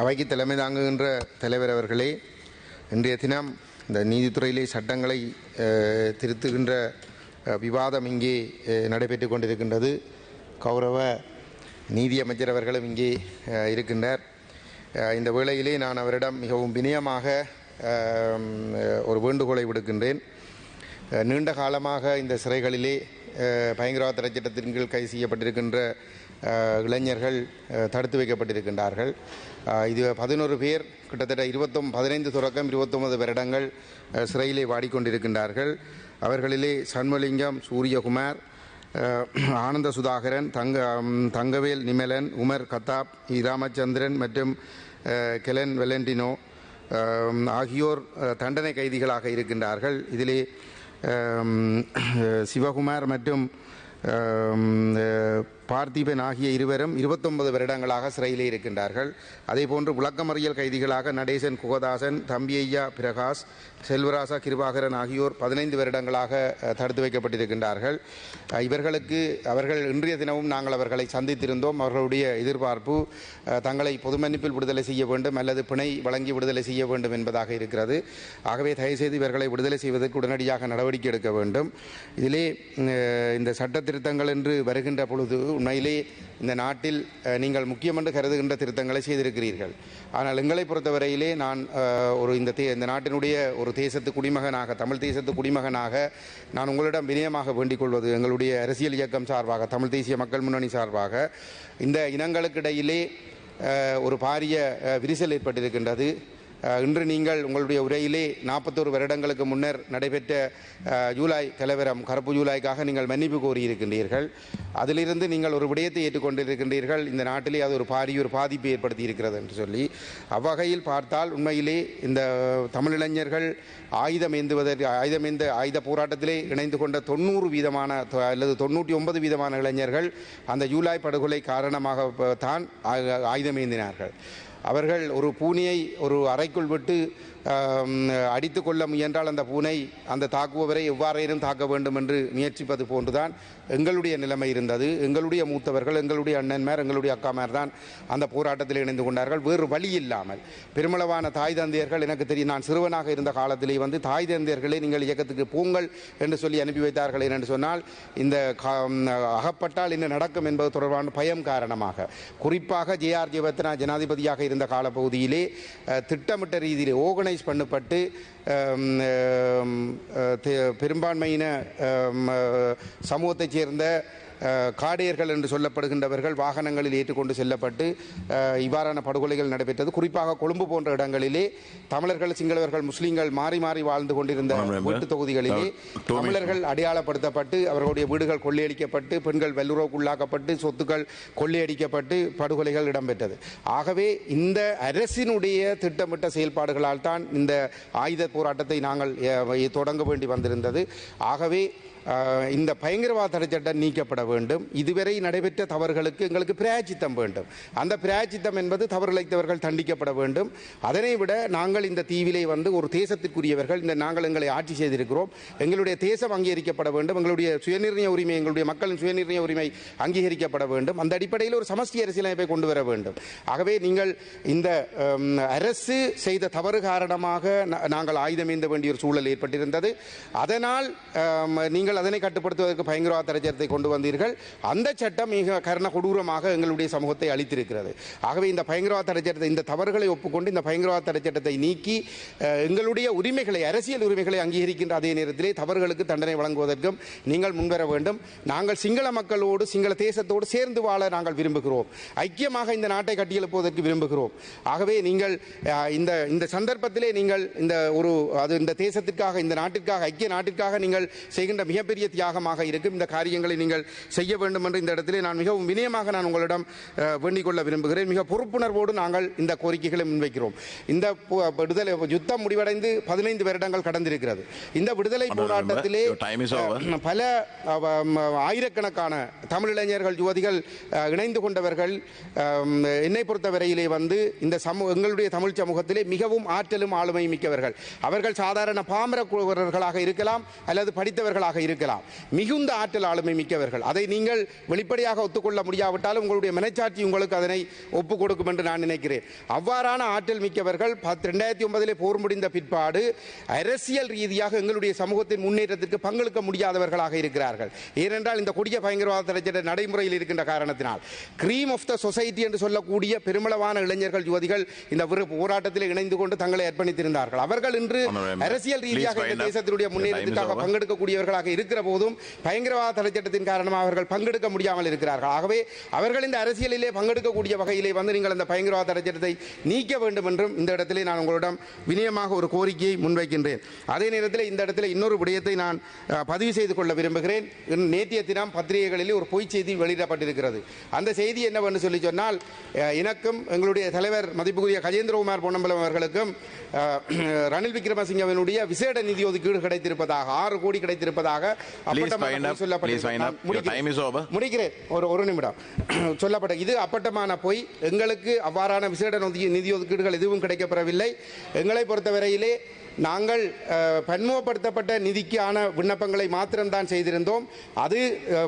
அவைக்கு தலைமை தாங்குகின்ற தலைவர் அவர்களே இன்றைய தினம் இந்த நீதித்துறையிலே சட்டங்களை திருத்துகின்ற விவாதம் இங்கே நடைபெற்று கொண்டிருக்கின்றது. கௌரவ நீதியமைச்சர் அவர்களும் இங்கே இருக்கின்றார். இந்த வேளையிலே நான் அவரிடம் மிகவும் வினயமாக ஒரு வேண்டுகோளை விடுக்கின்றேன். நீண்ட காலமாக இந்த சிறைகளிலே பயங்கரவாத தடை கீழ் கைது செய்யப்பட்டிருக்கின்ற இளைஞர்கள் தடுத்து வைக்கப்பட்டிருக்கின்றார்கள். இது பதினோரு பேர் கிட்டத்தட்ட இருபத்தொம் பதினைந்து தொடக்கம் இருபத்தொன்பது வருடங்கள் சிறையிலே வாடிக்கொண்டிருக்கின்றார்கள். அவர்களிலே சண்முலிங்கம் சூரியகுமார் ஆனந்த சுதாகரன் தங்க தங்கவேல் நிமலன் உமர் கத்தாப் ராமச்சந்திரன் மற்றும் கெலன் வெலண்டினோ ஆகியோர் தண்டனை கைதிகளாக இருக்கின்றார்கள். இதிலே சிவகுமார் மற்றும் பார்த்திபன் ஆகிய இருவரும் இருபத்தொன்பது வருடங்களாக சிறையிலே இருக்கின்றார்கள். அதேபோன்று விளக்கமறியல் கைதிகளாக நடேசன் குகதாசன் தம்பியையா பிரகாஷ் செல்வராசா கிருபாகரன் ஆகியோர் பதினைந்து வருடங்களாக தடுத்து வைக்கப்பட்டிருக்கின்றார்கள். இவர்களுக்கு அவர்கள் இன்றைய தினமும் நாங்கள் அவர்களை சந்தித்திருந்தோம். அவர்களுடைய எதிர்பார்ப்பு தங்களை பொது மன்னிப்பில் விடுதலை செய்ய வேண்டும் அல்லது பிணை வழங்கி விடுதலை செய்ய வேண்டும் என்பதாக இருக்கிறது. ஆகவே தயவுசெய்து இவர்களை விடுதலை செய்வதற்கு உடனடியாக நடவடிக்கை எடுக்க வேண்டும். இதிலே இந்த சட்ட திருத்தங்கள் என்று வருகின்ற பொழுது உண்மையிலே இந்த நாட்டில் நீங்கள் முக்கியம் என்று கருதுகின்ற திருத்தங்களை செய்திருக்கிறீர்கள். ஆனால் எங்களை பொறுத்தவரையிலே நான் ஒரு இந்த தே இந்த நாட்டினுடைய ஒரு தேசத்து குடிமகனாக தமிழ் தேசத்து குடிமகனாக நான் உங்களிடம் வினயமாக வேண்டிக் கொள்வது எங்களுடைய அரசியல் இயக்கம் சார்பாக தமிழ் தேசிய மக்கள் முன்னணி சார்பாக இந்த இனங்களுக்கு இடையிலே ஒரு பாரிய விரிசல் ஏற்பட்டிருக்கின்றது. இன்று நீங்கள் உங்களுடைய உரையிலே நாற்பத்தோரு வருடங்களுக்கு முன்னர் நடைபெற்ற ஜூலை கலவரம் கருப்பு ஜூலைக்காக நீங்கள் மன்னிப்பு கோரியிருக்கின்றீர்கள். அதிலிருந்து நீங்கள் ஒரு விடயத்தை ஏற்றுக்கொண்டிருக்கின்றீர்கள். இந்த நாட்டிலே அது ஒரு பாரிய ஒரு பாதிப்பை ஏற்படுத்தி இருக்கிறது என்று சொல்லி. அவ்வகையில் பார்த்தால் உண்மையிலே இந்த தமிழிளைஞர்கள் ஆயுதம் ஏந்துவதற்கு ஆயுதம் ஏந்த ஆயுத போராட்டத்திலே இணைந்து கொண்ட தொண்ணூறு வீதமான அல்லது தொண்ணூற்றி ஒன்பது வீதமான இளைஞர்கள் அந்த ஜூலை படுகொலை காரணமாக தான் ஆயுதம் ஏந்தினார்கள் அவர்கள் ஒரு பூனையை ஒரு அறைக்குள் விட்டு அடித்து கொள்ள முயன்றால் அந்த பூனை அந்த தாக்குபவரை எவ்வாறேனும் தாக்க வேண்டும் என்று முயற்சிப்பது போன்றுதான் எங்களுடைய நிலைமை இருந்தது. எங்களுடைய மூத்தவர்கள் எங்களுடைய அண்ணன்மார் எங்களுடைய அக்காமார் தான் அந்த போராட்டத்தில் இணைந்து கொண்டார்கள். வேறு வழி இல்லாமல். பெருமளவான தாய் தந்தையர்கள் எனக்கு தெரியும் நான் சிறுவனாக இருந்த காலத்திலே வந்து தாய் தந்தையர்களை நீங்கள் இயக்கத்துக்கு போங்கள் என்று சொல்லி அனுப்பி வைத்தார்கள் என்று சொன்னால் இந்த கா- அகப்பட்டால் என்ன நடக்கும் என்பது தொடர்பான பயம் காரணமாக. குறிப்பாக ஜே ஆர் ஜெயவர்த்தனா ஜனாதிபதியாக இருந்த காலப்பகுதியிலே திட்டமிட்ட ரீதியிலே ஓர்கனைஸ் பண்ணப்பட்டு பெரும்பான்மையின சமூகத்தைச் சேர்ந்த காடையர்கள் என்று சொல்லப்படுகின்றவர்கள் வாகனங்களில் ஏற்றுக்கொண்டு செல்லப்பட்டு இவ்வாறான படுகொலைகள் நடைபெற்றது குறிப்பாக கொழும்பு போன்ற இடங்களிலே தமிழர்கள் சிங்களவர்கள் முஸ்லீம்கள் மாறி மாறி வாழ்ந்து கொண்டிருந்த. வீட்டு தொகுதிகளிலே. தமிழர்கள் அடையாளப்படுத்தப்பட்டு அவர்களுடைய வீடுகள் கொள்ளையடிக்கப்பட்டு பெண்கள் வல்லுறவுக்குள்ளாக்கப்பட்டு சொத்துக்கள் கொள்ளையடிக்கப்பட்டு படுகொலைகள் இடம்பெற்றது ஆகவே இந்த அரசினுடைய திட்டமிட்ட செயல்பாடுகளால் தான் இந்த ஆயுத போராட்டத்தை நாங்கள் தொடங்க வேண்டி வந்திருந்தது ஆகவே இந்த பயங்கரவாத தடை சட்டம் நீக்கப்பட வேண்டும். இதுவரை நடைபெற்ற தவறுகளுக்கு எங்களுக்கு பிராயச்சித்தம் வேண்டும். அந்த பிராயச்சித்தம் என்பது தவறுழைத்தவர்கள் தண்டிக்கப்பட வேண்டும். அதனை விட நாங்கள் இந்த தீவிலே வந்து ஒரு தேசத்திற்குரியவர்கள் இந்த நாங்கள் எங்களை ஆட்சி செய்திருக்கிறோம். எங்களுடைய தேசம் அங்கீகரிக்கப்பட வேண்டும். எங்களுடைய சுயநிர்ணய உரிமை எங்களுடைய மக்களின் சுயநிர்ணய உரிமை அங்கீகரிக்கப்பட வேண்டும். அந்த அடிப்படையில் ஒரு சமஸ்டி அரசியலமைப்பை கொண்டு வர வேண்டும். ஆகவே நீங்கள் இந்த அரசு செய்த தவறு காரணமாக நாங்கள் ஆயுதம் ஏந்த வேண்டிய ஒரு சூழல் ஏற்பட்டிருந்தது. அதனால் நீங்கள் நீங்கள் அதனை கட்டுப்படுத்துவதற்கு பயங்கரவாத தடைச்சட்டத்தை கொண்டு வந்தீர்கள். அந்த சட்டம் மிக கர்ண கொடூரமாக எங்களுடைய சமூகத்தை அளித்திருக்கிறது ஆகவே இந்த பயங்கரவாத தடை சட்டத்தை இந்த தவறுகளை ஒப்புக்கொண்டு இந்த பயங்கரவாத தடைச்சட்டத்தை நீக்கி எங்களுடைய உரிமைகளை அரசியல் உரிமைகளை அங்கீகரிக்கின்ற அதே நேரத்திலே தவறுகளுக்கு தண்டனை வழங்குவதற்கும் நீங்கள் முன்வர வேண்டும். நாங்கள் சிங்கள மக்களோடு சிங்கள தேசத்தோடு சேர்ந்து வாழ நாங்கள் விரும்புகிறோம். ஐக்கியமாக இந்த நாட்டை கட்டியெழுப்புவதற்கு விரும்புகிறோம். ஆகவே நீங்கள் இந்த இந்த சந்தர்ப்பத்திலே நீங்கள் இந்த ஒரு அது இந்த தேசத்திற்காக இந்த நாட்டிற்காக ஐக்கிய நாட்டிற்காக நீங்கள் செய்கின்ற மிக மிகப்பெரிய தியாகமாக இருக்கும். இந்த காரியங்களை நீங்கள் செய்ய வேண்டும் என்று இந்த இடத்திலே நான் மிகவும் வினயமாக நான் உங்களிடம் வேண்டிக் கொள்ள விரும்புகிறேன். மிக பொறுப்புணர்வோடு நாங்கள் இந்த கோரிக்கைகளை முன்வைக்கிறோம். இந்த விடுதலை யுத்தம் முடிவடைந்து பதினைந்து வருடங்கள் கடந்திருக்கிறது. இந்த விடுதலை போராட்டத்திலே பல ஆயிரக்கணக்கான தமிழ் இளைஞர்கள் யுவதிகள் இணைந்து கொண்டவர்கள் என்னை பொறுத்தவரையிலே வந்து இந்த சமூக எங்களுடைய தமிழ் சமூகத்திலே மிகவும் ஆற்றலும் ஆளுமை மிக்கவர்கள். அவர்கள் சாதாரண பாமரர்களாக இருக்கலாம் அல்லது படித்தவர்களாக இருக்கலாம் இருக்கலாம் மிகுந்த ஆற்றல் ஆளுமை மிக்கவர்கள். அதை நீங்கள் வெளிப்படையாக ஒத்துக்கொள்ள முடியாவிட்டாலும் உங்களுடைய மனச்சாட்சி உங்களுக்கு அதனை ஒப்புக் கொடுக்கும் என்று நான் நினைக்கிறேன். அவ்வாறான ஆற்றல் மிக்கவர்கள் பத்து ரெண்டாயிரத்தி ஒன்பதிலே போர் முடிந்த பிற்பாடு அரசியல் ரீதியாக எங்களுடைய சமூகத்தின் முன்னேற்றத்திற்கு பங்களிக்க முடியாதவர்களாக இருக்கிறார்கள். ஏனென்றால் இந்த கொடிய பயங்கரவாத நடைமுறையில் இருக்கின்ற காரணத்தினால். கிரீம் ஆஃப் த சொசைட்டி என்று சொல்லக்கூடிய பெருமளவான இளைஞர்கள் யுவதிகள் இந்த போராட்டத்தில் இணைந்து கொண்டு தங்களை அர்ப்பணித்திருந்தார்கள். அவர்கள் இன்று அரசியல் ரீதியாக இந்த. தேசத்தினுடைய முன்னேற்றத்திற்காக. பங்கெடுக்கக்கூடியவர்களாக இருக்கிற போதும் பயங்கரவாத தடை சட்டத்தின் காரணமாக அவர்கள் பங்கெடுக்க முடியாமல் இருக்கிறார்கள். ஆகவே அவர்கள் இந்த அரசியலிலே பங்கெடுக்கக்கூடிய வகையிலே வந்து நீங்கள் அந்த பயங்கரவாத தடை சட்டத்தை நீக்க வேண்டும் என்றும் இந்த இடத்திலே நான் உங்களிடம் வினயமாக ஒரு கோரிக்கையை முன்வைக்கின்றேன். அதே நேரத்தில் இந்த இடத்துல இன்னொரு விடயத்தை நான் பதிவு செய்து கொள்ள விரும்புகிறேன். நேற்றைய தினம் பத்திரிகைகளில் ஒரு பொய் செய்தி வெளியிடப்பட்டிருக்கிறது. அந்த செய்தி என்னவென்று சொல்லி சொன்னால் எனக்கும் எங்களுடைய தலைவர் மதிப்புக்குரிய கஜேந்திரகுமார் பொன்னம்பலம் அவர்களுக்கும் ரணில் விக்ரமசிங்கவனுடைய விசேட நிதி ஒதுக்கீடு கிடைத்திருப்பதாக ஆறு கோடி கிடைத்திருப்பதாக நான் முடிக்கிறேன். ஒரு ஒரு நிமிடம். சொல்லப்பட்ட இது அப்பட்டமான பொய் எங்களுக்கு அவ்வாறான விசேட நிதி நிதி ஒதுக்கீடுகள் எதுவும் கிடைக்கப்பெறவில்லை. எங்களை பொறுத்தவரையிலே நாங்கள் பன்முகப்படுத்தப்பட்ட நிதிக்கான விண்ணப்பங்களை மாத்திரம்தான் செய்திருந்தோம். அது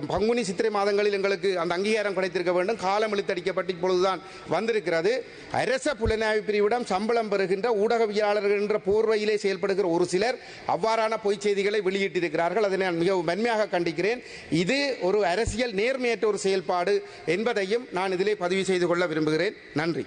பங்குனி சித்திரை மாதங்களில் எங்களுக்கு அந்த அங்கீகாரம் கிடைத்திருக்க வேண்டும். காலம் இழுத்தடிக்கப்பட்டு இப்பொழுதுதான் வந்திருக்கிறது. அரச புலனாய்வு பிரிவிடம் சம்பளம் பெறுகின்ற ஊடகவியலாளர்கள் என்ற போர்வையிலே செயல்படுகிற ஒரு சிலர் அவ்வாறான பொய்ச் செய்திகளை வெளியிட்டிருக்கிறார்கள். அதை நான் மிகவும் மென்மையாக கண்டிக்கிறேன். இது ஒரு அரசியல் நேர்மையற்ற ஒரு செயல்பாடு என்பதையும் நான் இதிலே பதிவு செய்து கொள்ள விரும்புகிறேன். நன்றி.